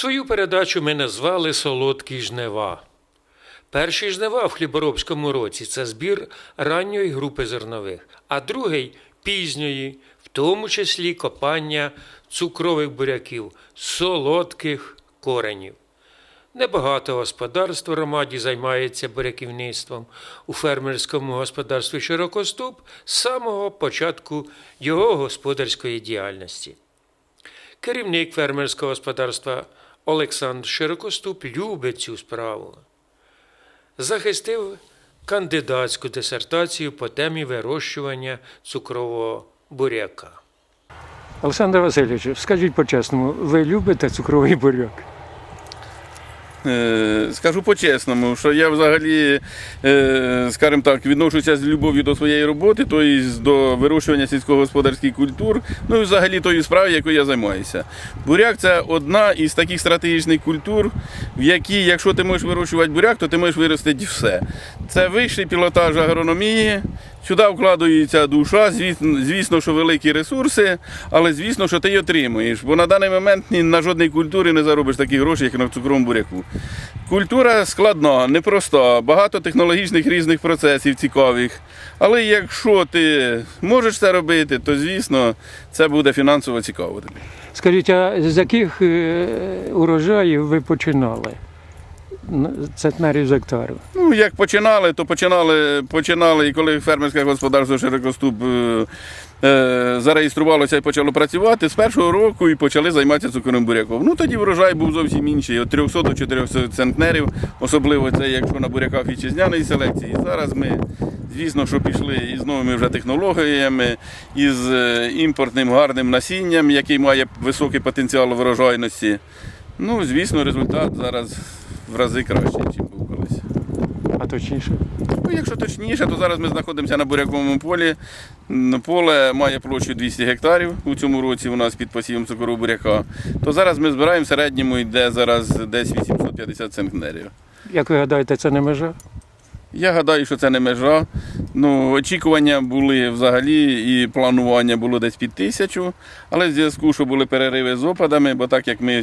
Свою передачу ми назвали Солодкі жнива. Перші жнива в хліборобському році це збір ранньої групи зернових, а другий пізньої, в тому числі копання цукрових буряків, солодких коренів. Небагато господарств у громаді займається буряківництвом. У фермерському господарстві Широкоступ з самого початку його господарської діяльності. Керівник фермерського господарства Олександр Широкоступ любить цю справу. Захистив кандидатську дисертацію по темі вирощування цукрового буряка. Олександр Васильович, скажіть по-чесному, ви любите цукровий буряк? Е, Скажу по-чесному, що я взагалі, е, скажімо так, відношуся з любов'ю до своєї роботи, тобто до вирощування сільськогосподарських культур, ну і взагалі тої справи, якою я займаюся. Буряк це одна із таких стратегічних культур, в якій, якщо ти можеш вирощувати буряк, то ти можеш виростити все. Це вищий пілотаж агрономії. Сюди вкладається душа, звісно, що великі ресурси, але звісно, що ти її отримуєш. Бо на даний момент ні на жодній культурі не заробиш такі гроші, як на цукровому буряку. Культура складна, непроста, багато технологічних різних процесів цікавих. Але якщо ти можеш це робити, то звісно це буде фінансово цікаво. Скажіть, а з яких е, урожаїв ви починали? Центнерів з гектарів. Ну, як починали, то починали, починали і коли фермерське господарство Широкоступ е, е, зареєструвалося і почало працювати, з першого року і почали займатися цукровим буряком. Ну тоді врожай був зовсім інший, від 300 до 400 центнерів, особливо це якщо на буряках вітчизняної селекції. Зараз ми, звісно, що пішли із новими вже технологіями, із е, імпортним гарним насінням, який має високий потенціал врожайності. Ну, звісно, результат зараз в рази кращий, ніж був колись. А точніше. Ну, якщо точніше, то зараз ми знаходимося на буряковому полі. Поле має площу 200 гектарів. У цьому році у нас під посівом цукрового буряка. То зараз ми збираємо в середньому йде зараз десь 850 центнерів. Як ви гадаєте, це не межа? Я гадаю, що це не межа. Ну, очікування були взагалі і планування було десь під тисячу, але в зв'язку, що були перериви з опадами, бо так як ми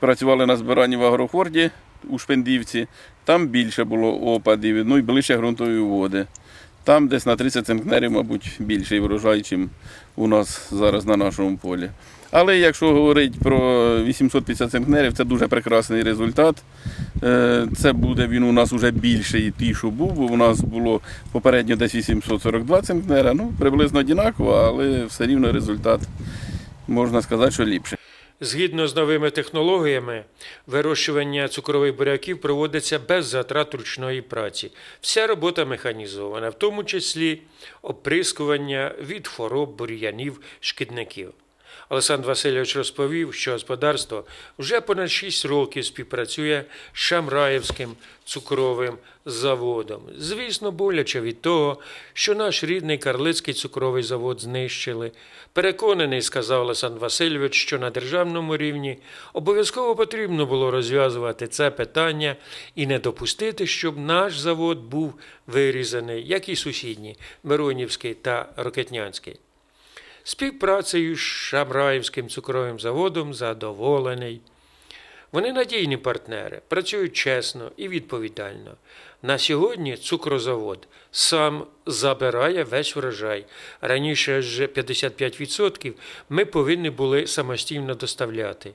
працювали на збиранні в Агрохорді у Шпендівці, там більше було опадів, ну і ближче ґрунтові води. Там десь на 30 центнерів, мабуть, більший врожай, ніж у нас зараз на нашому полі. Але якщо говорити про 850 центнерів, це дуже прекрасний результат. Е, Це буде він у нас вже більший ті, що був, бо у нас було попередньо десь 842 центнера. Ну, приблизно однаково, але все рівно результат можна сказати, що ліпший. Згідно з новими технологіями, вирощування цукрових буряків проводиться без затрат ручної праці. Вся робота механізована, в тому числі оприскування від хвороб, бур'янів, шкідників. Олександр Васильович розповів, що господарство вже понад 6 років співпрацює з Шамраївським цукровим заводом. Звісно, боляче від того, що наш рідний Карлицький цукровий завод знищили. Переконаний, сказав Олександр Васильович, що на державному рівні обов'язково потрібно було розв'язувати це питання і не допустити, щоб наш завод був вирізаний, як і сусідні Миронівський та Рокетнянський. Співпрацею з Шамраївським цукровим заводом задоволений. Вони надійні партнери, працюють чесно і відповідально. На сьогодні цукрозавод сам забирає весь врожай. Раніше ж 55% ми повинні були самостійно доставляти.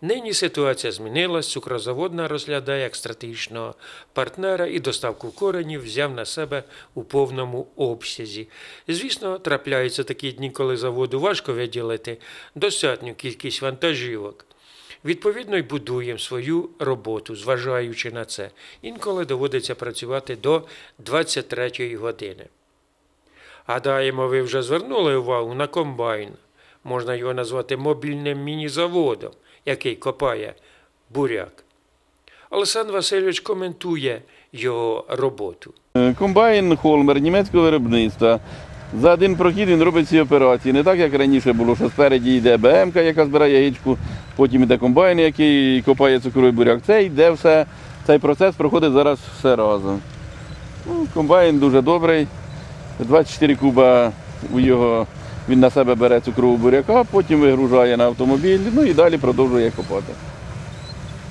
Нині ситуація змінилась, цукрозаводна розглядає як стратегічного партнера і доставку коренів взяв на себе у повному обсязі. Звісно, трапляються такі дні, коли заводу важко виділити достатню кількість вантажівок. Відповідно, й будуємо свою роботу, зважаючи на це. Інколи доводиться працювати до 23-ї години. Гадаємо, ви вже звернули увагу на комбайн. Можна його назвати мобільним міні-заводом, який копає буряк. Олександр Васильович коментує його роботу. Комбайн Холмер німецького виробництва. За один прохід він робить ці операції. Не так, як раніше було, що спереді йде БМК, яка збирає яєчку, потім йде комбайн, який копає цукровий буряк. Це йде все, цей процес проходить зараз все разом. Ну, комбайн дуже добрий. 24 куба у його він на себе бере цукрову буряка, потім вигружає на автомобіль, ну і далі продовжує копати.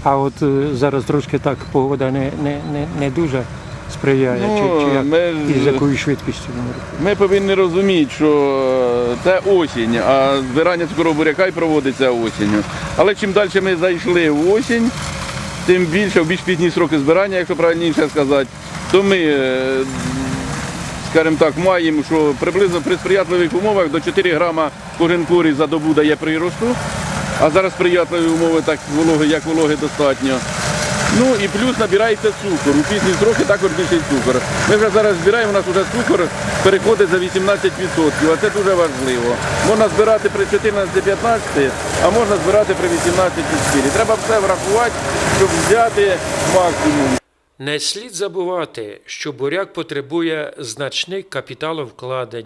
А от е, зараз трошки так погода не, не, не, не дуже сприяє. Ну, чи, чи як? ми І з якою швидкістю воно? Ми повинні розуміти, що е, це осінь, а збирання цукрового буряка й проводиться осінню. Але чим далі ми зайшли в осінь, тим більше, в більш пізні сроки збирання, якщо правильніше сказати, то ми, е, скажімо так, маємо, що приблизно при сприятливих умовах до 4 грама кожен корінь за добу дає приросту. А зараз сприятливі умови, так вологи, як вологи достатньо. Ну і плюс набирається цукор. У пізні строки також більший цукор. Ми вже зараз збираємо, у нас вже цукор переходить за 18%, а це дуже важливо. Можна збирати при 14-15, а можна збирати при 18,4. Треба все врахувати, щоб взяти максимум. Не слід забувати, що буряк потребує значних капіталовкладень,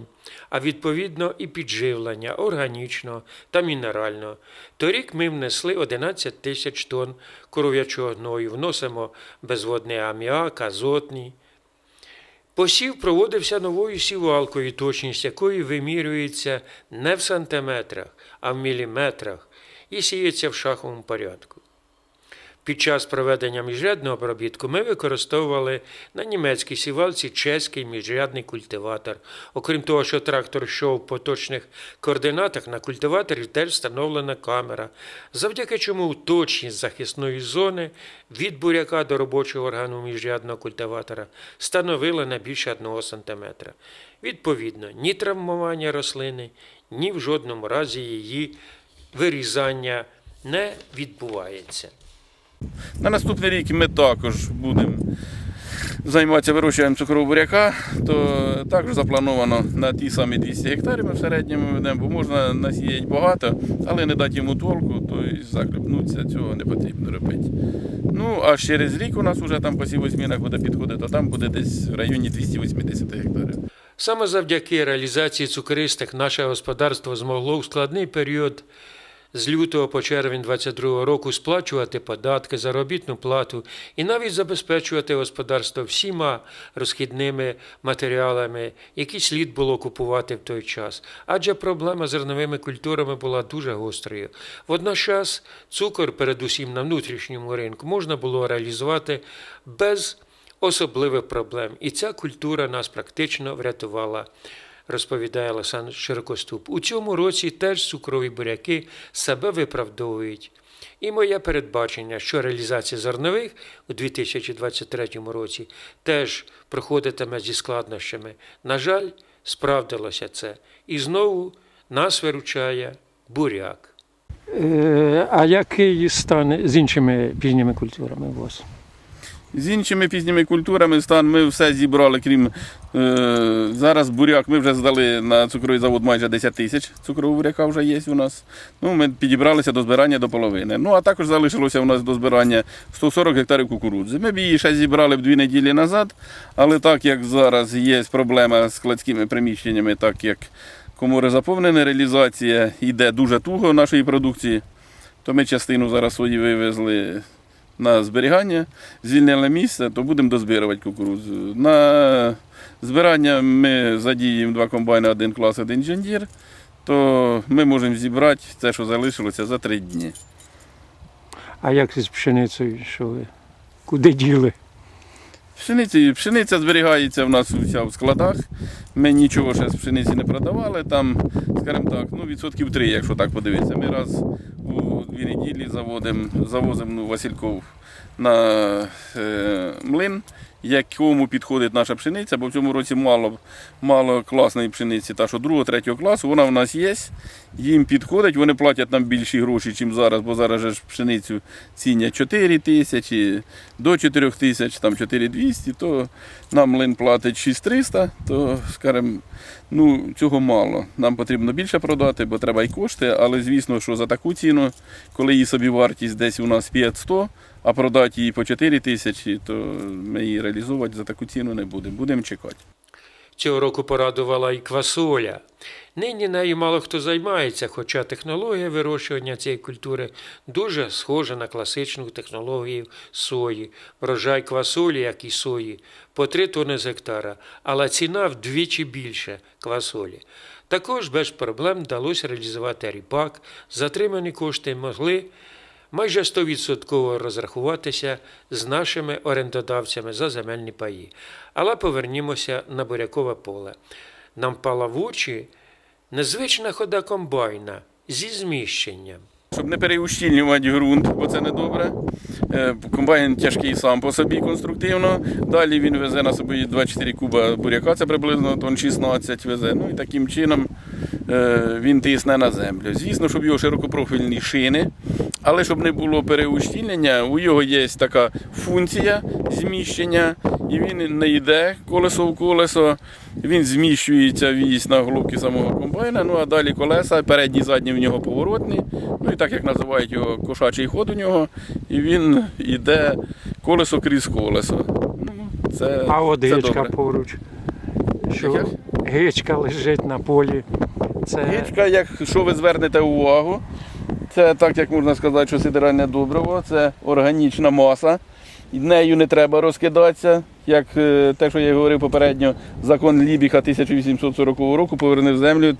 а відповідно і підживлення органічного та мінерального. Торік ми внесли 11 тисяч тонн коров'ячого гною, вносимо безводний аміак, азотний. Посів проводився новою сівалкою, точність якої вимірюється не в сантиметрах, а в міліметрах і сіється в шаховому порядку. Під час проведення міжрядного обробітку ми використовували на німецькій сівалці чеський міжрядний культиватор. Окрім того, що трактор йшов в поточних координатах, на культиваторі теж встановлена камера, завдяки чому точність захисної зони від буряка до робочого органу міжрядного культиватора становила не більше 1 см. Відповідно, ні травмування рослини, ні в жодному разі її вирізання не відбувається. На наступний рік ми також будемо займатися вирощуванням цукрового буряка, то також заплановано на ті самі 200 гектарів ми в середньому ведемо, бо можна насіяти багато, але не дати йому толку, то й захлебнутися, цього не потрібно робити. Ну, а через рік у нас вже там по сівозмінах буде підходити, то там буде десь в районі 280 гектарів. Саме завдяки реалізації цукристих наше господарство змогло у складний період з лютого по червень 2022 року сплачувати податки, заробітну плату і навіть забезпечувати господарство всіма розхідними матеріалами, які слід було купувати в той час. Адже проблема з зерновими культурами була дуже гострою. Водночас цукор, передусім на внутрішньому ринку, можна було реалізувати без особливих проблем. І ця культура нас практично врятувала, розповідає Олександр Широкоступ. У цьому році теж цукрові буряки себе виправдовують. І моє передбачення, що реалізація зернових у 2023 році теж проходитиме зі складнощами. На жаль, справдилося це. І знову нас виручає буряк. Е, А який стан з іншими пізніми культурами у вас? З іншими пізніми культурами стан ми все зібрали, крім е, зараз буряк. Ми вже здали на цукровий завод майже 10 тисяч цукрового буряка вже є у нас. Ну, ми підібралися до збирання до половини. Ну а також залишилося у нас до збирання 140 гектарів кукурудзи. Ми б її ще зібрали б дві неділі назад, але так як зараз є проблема з складськими приміщеннями, так як комори заповнені, реалізація йде дуже туго нашої продукції, то ми частину зараз свої вивезли на зберігання, звільнили місце, то будемо дозбирувати кукурудзу. На збирання ми задіємо два комбайни, один клас, один джендір, то ми можемо зібрати те, що залишилося за три дні. А як з пшеницею? Що ви? Куди діли? Пшениці, пшениця зберігається в нас вся в складах. Ми нічого ще з пшениці не продавали. Там, скажімо так, ну, відсотків три, якщо так подивитися. Ми раз у дві неділі заводимо, завозимо ну, Васильков на е, млин, якому підходить наша пшениця, бо в цьому році мало, мало класної пшениці, та що другого, третього класу, вона в нас є, їм підходить, вони платять нам більші гроші, ніж зараз, бо зараз ж пшеницю цінять 4 тисячі, до 4 тисяч, там 4200, то нам млин платить 6300, то, скажімо, ну, цього мало. Нам потрібно більше продати, бо треба й кошти, але звісно, що за таку ціну, коли її собі вартість десь у нас 500, а продати її по 4 тисячі, то ми її реалізовувати за таку ціну не будемо. Будемо чекати. Цього року порадувала і квасоля. Нині нею мало хто займається, хоча технологія вирощування цієї культури дуже схожа на класичну технологію сої. Врожай квасолі, як і сої, по 3 тонни з гектара, але ціна вдвічі більше квасолі. Також без проблем вдалося реалізувати ріпак, затримані кошти могли майже 100% розрахуватися з нашими орендодавцями за земельні паї. Але повернімося на бурякове поле. Нам впала в очі незвична хода комбайна зі зміщенням. Щоб не переущільнювати ґрунт, бо це не добре. Е, Комбайн тяжкий сам по собі конструктивно. Далі він везе на собі 24 куба буряка, це приблизно тонн 16 везе. Ну і таким чином він тисне на землю. Звісно, щоб його широкопрофільні шини, але щоб не було переущільнення, у його є така функція зміщення, і він не йде колесо в колесо, він зміщується вісь на головки самого комбайна, ну а далі колеса, передні, задні в нього поворотні. Ну і так як називають його кошачий ход у нього, і він йде колесо крізь колесо. Ну, це, А от це гичка добре. поруч. Що Яке? гичка лежить на полі. Це Гічка, якщо ви звернете увагу, це так як можна сказати, що сидеральне добриво, це органічна маса. Нею не треба розкидатися. Як е, те, що я говорив попередньо, закон Лібіха 1840 року повернув землю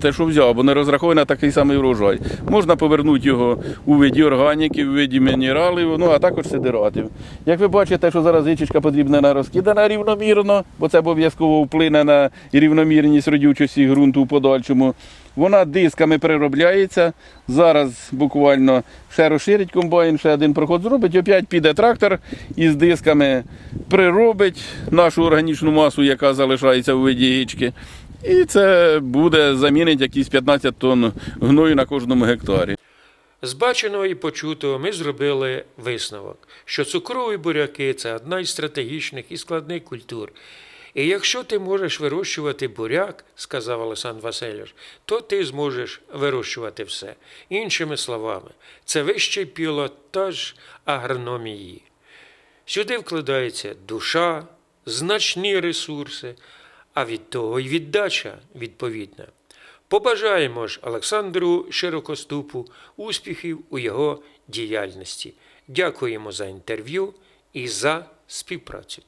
те, що взяв, бо не розраховує на такий самий врожай. Можна повернути його у виді органіки, у виді мінералів, ну а також сидератів. Як ви бачите, що зараз гичечка потрібна розкидана рівномірно, бо це обов'язково вплине на рівномірність родючості ґрунту в подальшому. Вона дисками переробляється. Зараз буквально ще розширить комбайн, ще один проход зробить, опять піде трактор із дисками приробить нашу органічну масу, яка залишається у виді гічки. І це буде замінить якісь 15 тонн гною на кожному гектарі. З баченого і почутого ми зробили висновок, що цукрові буряки це одна із стратегічних і складних культур. І якщо ти можеш вирощувати буряк, сказав Олександр Васильович, то ти зможеш вирощувати все. Іншими словами, це вищий пілотаж агрономії. Сюди вкладається душа, значні ресурси, а від того й віддача відповідна. Побажаємо ж Олександру Широкоступу успіхів у його діяльності. Дякуємо за інтерв'ю і за співпрацю.